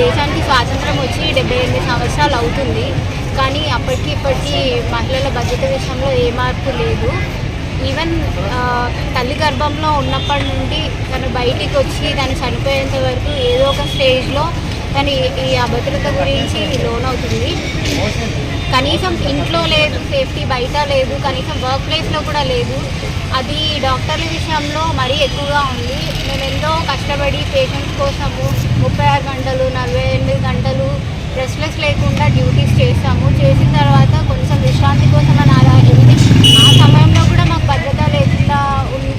దేశానికి స్వాతంత్రం వచ్చి డెబ్బై ఎనిమిది సంవత్సరాలు అవుతుంది. కానీ అప్పటికి ఇప్పటికీ మహిళల భద్రత విషయంలో ఏ మార్పు లేదు. ఈవెన్ తల్లి గర్భంలో ఉన్నప్పటి నుండి తను బయటికి వచ్చి తను చనిపోయేంత వరకు ఏదో ఒక స్టేజ్లో తను ఈ- ఈ అభద్రత గురించి లోన్ అవుతుంది కనీసం ఇంట్లో లేదు సేఫ్టీ బయట లేదు కనీసం వర్క్ ప్లేస్లో కూడా లేదు. అది డాక్టర్ల విషయంలో మరీ ఎక్కువగా ఉంది. మేము ఎంతో కష్టపడి పేషెంట్స్ కోసము ముప్పై ఆరు గంటలు నలభై ఎనిమిది గంటలు రెస్ట్లెస్ లేకుండా డ్యూటీస్ చేస్తాము చేసిన తర్వాత కొంచెం విశ్రాంతి కోసం అని అలా వెళ్ళి ఆ సమయంలో కూడా మాకు భద్రత లేకుండా ఉన్-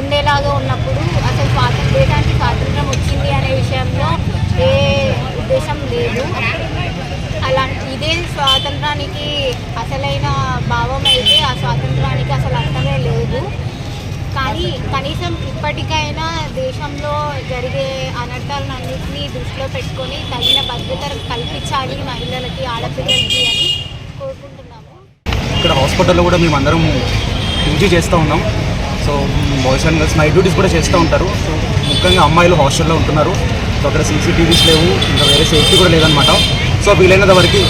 ఉండేలాగా ఉన్నప్పుడు అసలు స్వాతంత్ర దేశానికి స్వాతంత్రం వచ్చింది అనే విషయంలో ఏ ఉద్దేశం లేదు అలాంటి ఇదే స్వాతంత్రానికి అసలైన భావం అయితే ఆ స్వాతంత్రానికి అసలు అర్థమే లేదు కానీ కనీసం ఇప్పటికైనా దేశంలో జరిగే అనర్థాలన్నింటినీ దృష్టిలో పెట్టుకొని తగిన భద్రత కల్పించాలి మహిళలకి ఆడపిల్లలకి అని కోరుకుంటున్నాము. ఇక్కడ హాస్పిటల్లో కూడా మేము అందరం డ్యూటీ చేస్తూ ఉన్నాం. So boys and girls night duties కూడా చేస్తూ ఉంటారు. సో ముఖ్యంగా అమ్మాయిలు హాస్టల్లో ఉంటున్నారు. సో అక్కడ సీసీటీవీస్ లేవు ఇంకా వేరే సేఫ్టీ కూడా లేదనమాట సో వీలైనంత వరకు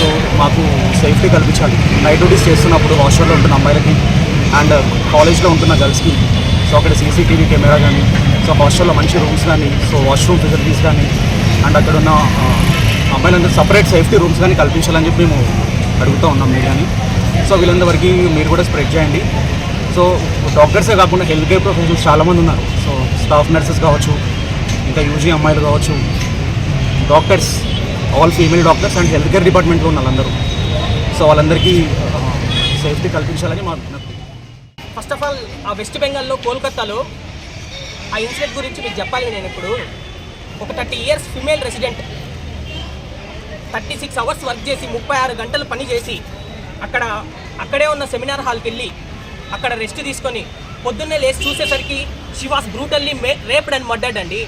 సో మాకు సేఫ్టీ కల్పించాలి. నైట్ డ్యూటీస్ చేస్తున్నప్పుడు హాస్టల్లో ఉంటున్న అమ్మాయిలకి అండ్ కాలేజ్లో ఉంటున్న గర్ల్స్కి. సో అక్కడ సీసీటీవీ కెమెరా కానీ సో హాస్టల్లో మంచి రూమ్స్ కానీ సో వాష్రూమ్ ఫెసిలిటీస్ కానీ అండ్ అక్కడ ఉన్న అమ్మాయిలందరూ సపరేట్ సేఫ్టీ రూమ్స్ కానీ కల్పించాలని చెప్పి మేము అడుగుతూ ఉన్నాం మీడియాని. సో వీళ్ళందరికీ మీరు కూడా స్ప్రెడ్ చేయండి. సో డాక్టర్సే కాకుండా హెల్త్ కేర్ ప్రొఫెషనల్స్ చాలామంది ఉన్నారు. సో స్టాఫ్ నర్సెస్ కావచ్చు ఇంకా యూజీ అమ్మాయిలు కావచ్చు doctors all female doctors and health care డిపార్ట్మెంట్లో ఉన్న వాళ్ళందరూ. సో వాళ్ళందరికీ సేఫ్టీ కల్పించాలని మా ఫస్ట్ ఆఫ్ ఆల్ ఆ వెస్ట్ బెంగాల్లో కోల్కతాలో ఆ ఇన్సిడెంట్ గురించి మీకు చెప్పాలి నేను ఇప్పుడు. ఒక thirty years female resident thirty six hours work చేసి ముప్పై ఆరు గంటలు పని చేసి అక్కడ అక్కడే ఉన్న సెమినార్ హాల్కి వెళ్ళి అక్కడ రెస్ట్ తీసుకొని పొద్దున్నే లేచి చూసేసరికి she was brutally may raped and murdered అండి.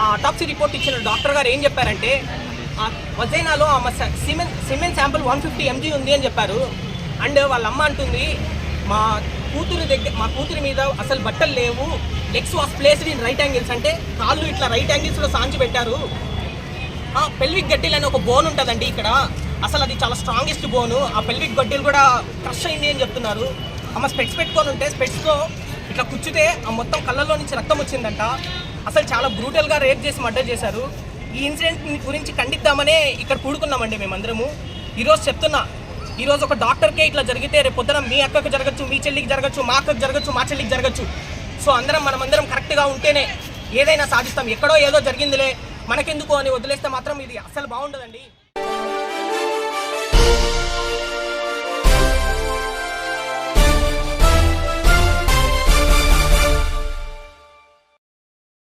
ఆ అటాప్సీ రిపోర్ట్ ఇచ్చిన డాక్టర్ గారు ఏం చెప్పారంటే ఆ వజైనాలో ఆమె semen semen sample one fifty mg ఉంది అని చెప్పారు. అండ్ వాళ్ళ అమ్మ అంటుంది మా కూతురు దగ్గర మా కూతురి మీద అసలు బట్టలు లేవు. Legs was placed in right angles అంటే కాళ్ళు ఇట్లా రైట్ యాంగిల్స్లో సాంచి పెట్టారు. ఆ పెల్విక్ గడ్డిల్ అనే ఒక బోన్ ఉంటుందండి ఇక్కడ. అసలు అది చాలా స్ట్రాంగెస్ట్ బోను ఆ పెల్విక్ గడ్డిలు కూడా క్రష్ అయింది అని చెప్తున్నారు. అమ్మ స్పెట్స్ పెట్టుకొని ఉంటే స్పెట్స్తో ఇట్లా కుచ్చితే ఆ మొత్తం కళ్ళల్లో నుంచి రక్తం వచ్చిందంట. అసలు చాలా బ్రూటల్గా రేప్ చేసి మర్డర్ చేశారు. ఈ ఇన్సిడెంట్ గురించి ఖండిద్దామనే ఇక్కడ కూడుకున్నామండి మేమందరము. ఈరోజు చెప్తున్నా ఈరోజు ఒక డాక్టర్కే ఇట్లా జరిగితే రేపు పొద్దున మీ అక్కకు జరగచ్చు మీ చెల్లికి జరగచ్చు మా అక్కకు జరగచ్చు మా చెల్లికి జరగచ్చు. సో అందరం మనమందరం కరెక్ట్గా ఉంటేనే ఏదైనా సాధిస్తాం. ఎక్కడో ఏదో జరిగిందిలే మనకెందుకు అని వదిలేస్తే మాత్రం ఇది అసలు బాగుండదండి.